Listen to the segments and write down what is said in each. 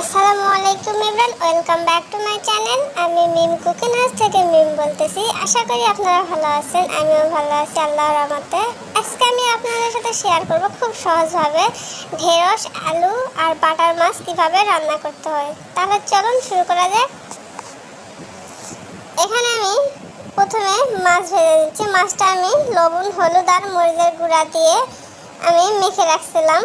আসসালামু আলাইকুম everyone, welcome back to my channel. আমি মিম কুকিং হাউস থেকে মিম বলতেছি, আশা করি আপনারা ভালো আছেন, আমিও ভালো আছি, আল্লাহর রহমতে। আজকে আমি আপনাদের সাথে শেয়ার করব খুব সহজভাবে, ঢেঁড়স, আলু আর বাটার মাছ কীভাবে রান্না করতে হয়। তাহলে চলুন শুরু করা যাক। এখানে আমি প্রথমে মাছ ভেজে দিচ্ছি মাছটা আমি লবণ, হলুদ আর মরিচের গুঁড়া দিয়ে আমি মেখে রাখছিলাম।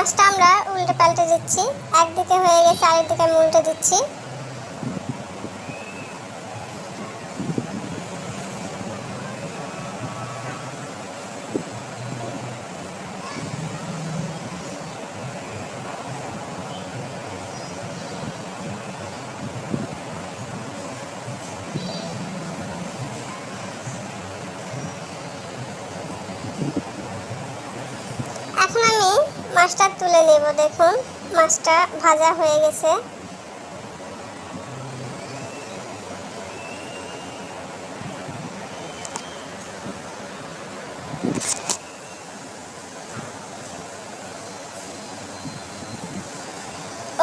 মাছটা আমরা উল্টে পাল্টে দিচ্ছি। একদিকে হয়ে গেছে আরেকদিকে আমি উল্টে দিচ্ছি। এখন আমি মাছটা তুলে নেব, দেখুন। মাছটা ভাজা হয়ে গেছে।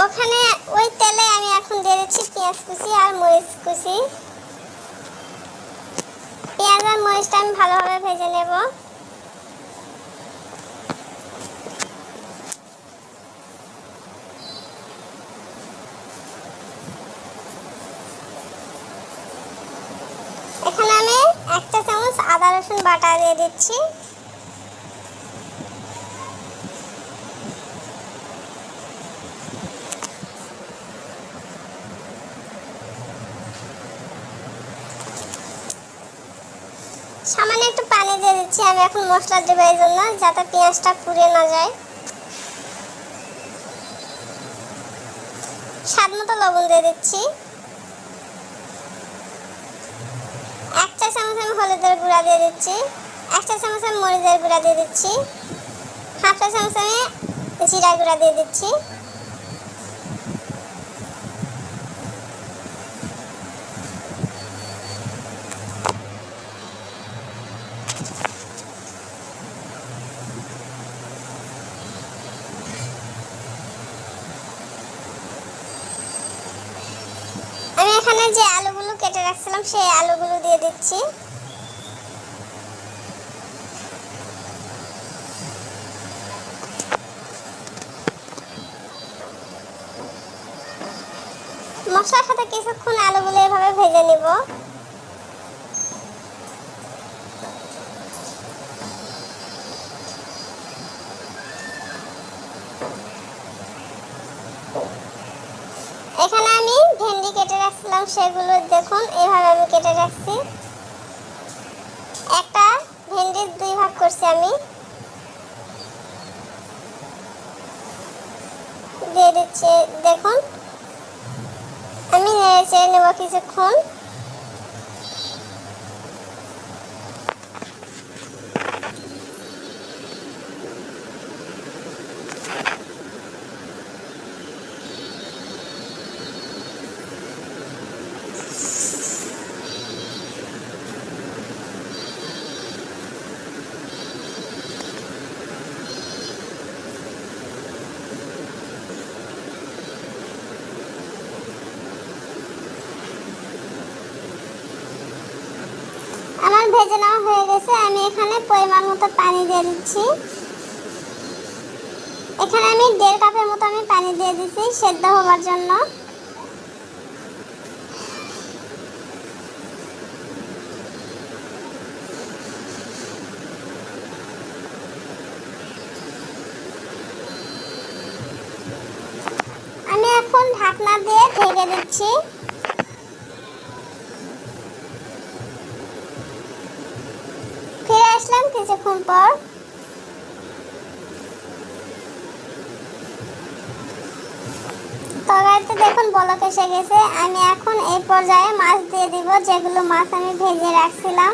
ওখানে ওই তেলে আমি এখন দিয়ে দিচ্ছি পেঁয়াজ কুচি আর মরিচ কুচি। পেঁয়াজ আর মরিচটা আমি ভালোভাবে ভেজে নেব এখানে আমি একটা চামচ আদা রসুন বাটা দিয়ে দিচ্ছি। সামান্য একটু পানি দিয়ে দিচ্ছি, আমি এখন মশলা দেবো এই জন্য, যাতে পেঁয়াজটা পুড়ে না যায়। স্বাদ মতো লবণ দিয়ে দিচ্ছি এক চা চামচ আমি হলুদের গুঁড়া দিয়ে দিচ্ছি। একটা চামচ আমি মরিচের গুঁড়া দিয়ে দিচ্ছি। হাফ চা চামচ আমি জিরা গুঁড়া দিয়ে দিচ্ছি। আমি এখানে যে আলুগুলো কেটে রাখছিলাম, সেই আলুগুলো দিয়ে দিচ্ছি। মশলার সাথে কিছুক্ষণ আলুগুলো এভাবে ভেজে নিব। এখানে আমি ভেন্ডি কেটে রাখছিলাম, সেগুলো দেখুন এইভাবে আমি কেটে রাখছি। একটা ভেন্ডির দুই ভাগ করছি আমি। দিয়ে দিচ্ছি, দেখুন। আমি নেড়ে নেব কিছুক্ষণ। আমার ভেজে নেওয়া হয়ে গেছে, আমি এখানে পরিমাণ মতো পানি দিয়ে দিচ্ছি। এখানে আমি দেড় কাপের মতো আমি পানি দিয়ে দিচ্ছি সেদ্ধ হওয়ার জন্য। আমি এখন ঢাকনা দিয়ে ঢেকে দিচ্ছি। কিছুক্ষণ পর। তো দেখুন বলক এসে গেছে। আমি এখন এই পর্যায়ে মাছ দিয়ে দিব, যেগুলো মাছ আমি ভেজে রাখছিলাম।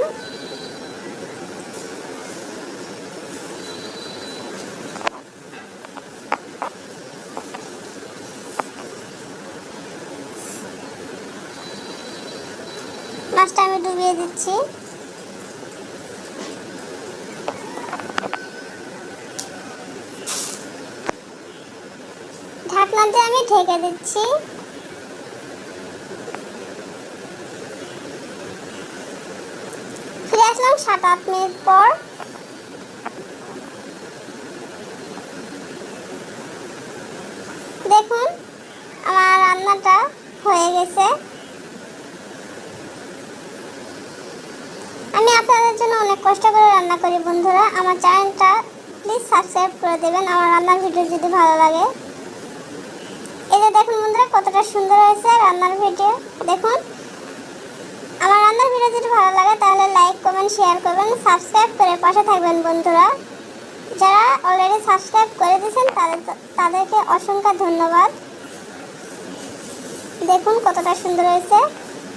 মাছটা আমি ডুবিয়ে দিচ্ছি। দিয়ে আমি ঠেকে দিচ্ছি। ফিরে আসলাম সাত আট মিনিট পর। দেখুন, আমার রান্নাটা হয়ে গেছে। আমি আপনাদের জন্য অনেক কষ্ট করে রান্না করি বন্ধুরা। আমার চ্যানেলটা প্লিজ সাবস্ক্রাইব করে দেবেন। আমার রান্নার ভিডিও যদি ভালো লাগে দেখুন বন্ধুরা, কতটা সুন্দর হয়েছে রান্নার ভিডিও দেখুন, আমার রান্নার ভিডিও যদি ভালো লাগে, তাহলে লাইক কমেন্ট শেয়ার করবেন সাবস্ক্রাইব করে পাশে থাকবেন বন্ধুরা। যারা অলরেডি সাবস্ক্রাইব করে দিয়েছেন, তাদের, তাদেরকে অসংখ্য ধন্যবাদ। দেখুন কতটা সুন্দর হয়েছে,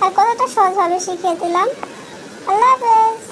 আর কতটা সহজভাবে শিখিয়ে দিলাম। আল্লাহ হাফেজ।